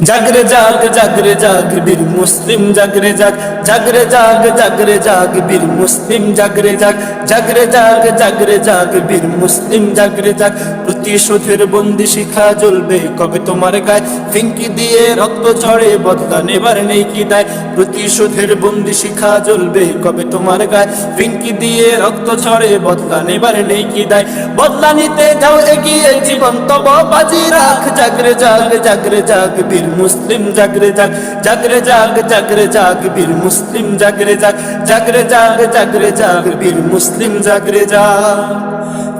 জাগরে জাগ জাগরে জাগ বীর মুসলিম জাগরে জাগ জাগরে জাগ জাগরে জাগ বীর মুসলিম জাগরে জাগ জাগরে জাগ জাগরে জাগ বীর মুসলিম জাগরে জাগ প্রতিশোধের বন্দি শিখা জ্বলবে কবে তোমার গায়ে ফিঙ্কি দিয়ে রক্ত ঝরে বদলা নেবার নেই কি দায় প্রতিশোধের বন্দি শিখা জ্বলবে কবে তোমার গায়ে ফিঙ্কি দিয়ে রক্ত ঝরে বদলা নেবার নেই কি দায় বদলা নিতে যাও এগিয়ে জীবন তব বাজি রাখ জাগরে জাগ জাগরে জাগ বীর মুসলিম, জাগরে জাগ জাগরে জাগ জাগরে জাগ বীর মুসলিম, জাগরে জাগ জাগরে জাগ জাগরে জাগ বীর মুসলিম, জাগরে জাগ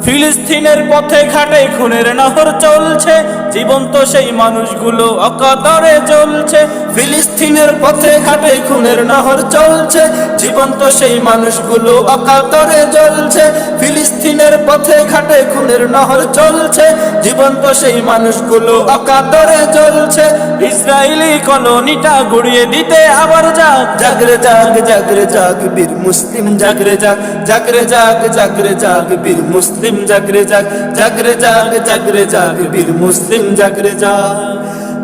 ফিলিস্তিনের পথে ঘাটে খুনের নহর চলছে, জীবন্ত সেই মানুষগুলো অকাতরে চলছে ফিলিস্তিনের পথে ঘাটে খুনের নহর চলছে, জীবন্ত সেই মানুষগুলো অকাতরে চলছে ফিলিস্তিনের পথে ঘাটে খুনের নহর চলছে জীবন্ত সেই মানুষগুলো অকাতরে জ্বলছে। ইসরায়েলি কলোনিটা গুড়িয়ে দিতে আবার যাক। জাগরে জাগ জাগরে জাগ বীর মুসলিম জাগরে জাগ জাগরে জাগ জাগরে জাগ বীর মুসলিম জাগরে জাগ জাগরে জাগ জাগরে জাগ বীর মুসলিম জাগরে জাগ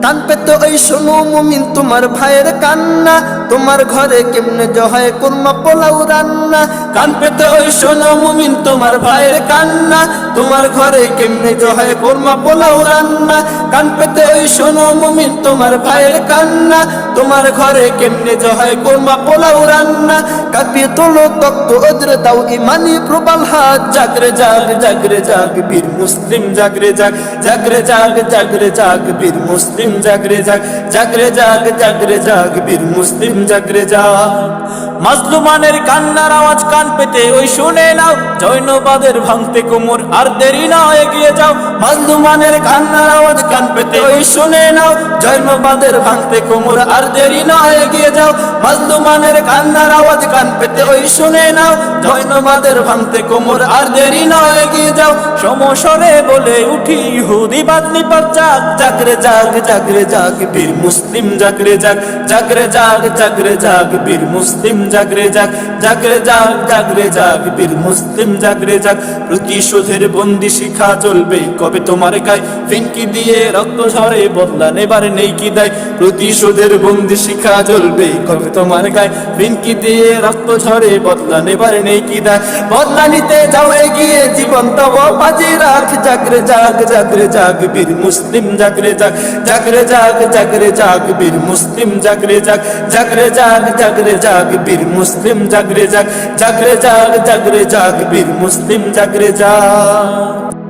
কান পেতে ওই শোনো মুমিন তোমার ভাইয়ের কান্না তোমার ঘরে কেমনে জহায় কুরমা পোলাও রান্না? কান পেতে ওই শোনো মুমিন, তোমার ভাইয়ের কান্না। তোমার ঘরে কেমনে জহায় কোরমা পোলাও রান্না। কান পেতে ওই শোনো মুমিন, তোমার ভাইয়ের কান্না। তোমার ঘরে কেমনে জহায় কোরমা পোলাও রান্না। কাঁপিয়ে তোলো তক্ত ওজরে, দাও ইমানি প্রবাল হাত। জাগরে জাগ জাগরে জাগ, বীর মুসলিম, জাগরে জাগ জাগরে জাগ জাগরে জাগ, বীর মুসলিম, জাগরে জাগ জাগরে জাগ জাগরে জাগ, বীর মুসলিম, জাগরে জাগ। মাজলুমানের কান্নার আওয়াজ কান পেতে ওই শুনে নাও, জৈনবাদের ভাঙতে কোমর আর দেরি না এগিয়ে যাও। মাজলুমানের কান্নার আওয়াজ কান পেতে ওই শুনে নাও, জৈনবাদের ভাঙতে কোমর আর দেরি না এগিয়ে যাও। মাজলুমানের কান্নার আওয়াজ কান পেতে ওই শুনে নাও, জৈনবাদের ভাঙতে কোমর আর দেরি না এগিয়ে যাও। সমস্বরে বলে উঠি, হুদি বাদনি পর জাগ জাগরে জাগ জাগরে জাগ বীর মুসলিম জাগরে জাগ জাগরে জাগ জাগরে জাগ বীর মুসলিম জাগরে জাগ জাগরে জাগ জাগরে জাগ বীর মুসলিম জাগরে জাগ প্রতিশোধের বন্দি শিখা চলবে, কবে তোমার গায়ে ফিঙ্কি দিয়ে রক্ত ঝরে, বদলা নেবার নেই কি দেয়, প্রতিশোধের বন্দি শিখা চলবে, কবে তোমার গায়ে ফিঙ্কি দিয়ে রক্ত ঝরে, বদলা নেবার নেই কি দেয়, বদলা নিতে যাও, এগিয়ে, জীবন তব বাজি রাখ জাগরে জাগ জাগরে জাগ বীর মুসলিম জাগরে জাগ জাগরে জাগ জাগরে জাগ বীর মুসলিম জাগরে জাগ জাগরে জাগ জাগরে জাগ বীর মুসলিম জাগরে জাগ জাগরে জাগ জাগরে জাগ বীর মুসলিম জাগরে জাগ